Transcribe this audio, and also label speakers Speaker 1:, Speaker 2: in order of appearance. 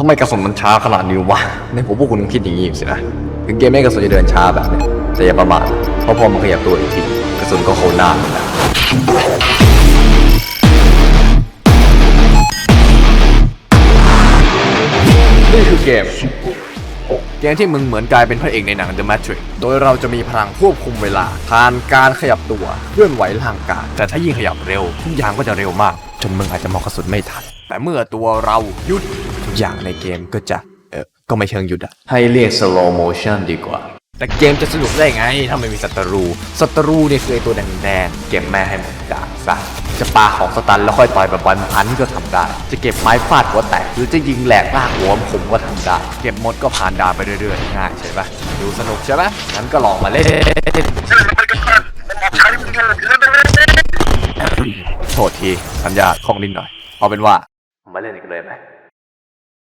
Speaker 1: ทำไมกระสุนมันช้าขนาดนี้วะ ในผมพวกคุณคิดอย่างนี้อยู่สินะ ถึงเกมไม่กระสุนจะเดินช้าแบบนี้แต่อย่าประมาท เพราะพอมันขยับตัวอีกที กระสุนก็โคหน้าเลยนะนี่คือเกม เกมที่มึงเหมือนกลายเป็นพระเอกในหนัง The Matrix โดยเราจะมีพลังควบคุมเวลาผ่านการขยับตัวเคลื่อนไหวร่างกาย แต่ถ้ายิ่งขยับเร็ว ทุกอย่างก็จะเร็วมาก จนมึงอาจจะมองกระสุนไม่ทัน แต่เมื่อตัวเราหยุด อย่างในเกมก็จะเออก็ไม่เชิงหยุดอะให้เรียก slow motion ดีกว่า แต่เกมจะสนุกได้ไง ถ้าไม่มีศัตรู ศัตรูเนี่ยคือไอตัวแดงๆเก็บแม่ให้หมดดาบซะจะปาของสตันแล้วค่อยต่อยแบบวันพันก็ทำได้ จะเก็บไม้ฟาดหัวแตก หรือจะยิงแหลกลากหัวผมก็ทำได้ เก็บหมดก็ผ่านดาวไปเรื่อยๆง่ายใช่ปะดูสนุกใช่ปะงั้นก็ลองมาเล่นโทษทีสัญญาของนิดหน่อย เอาเป็นว่ามาเล่นกันเลยไหม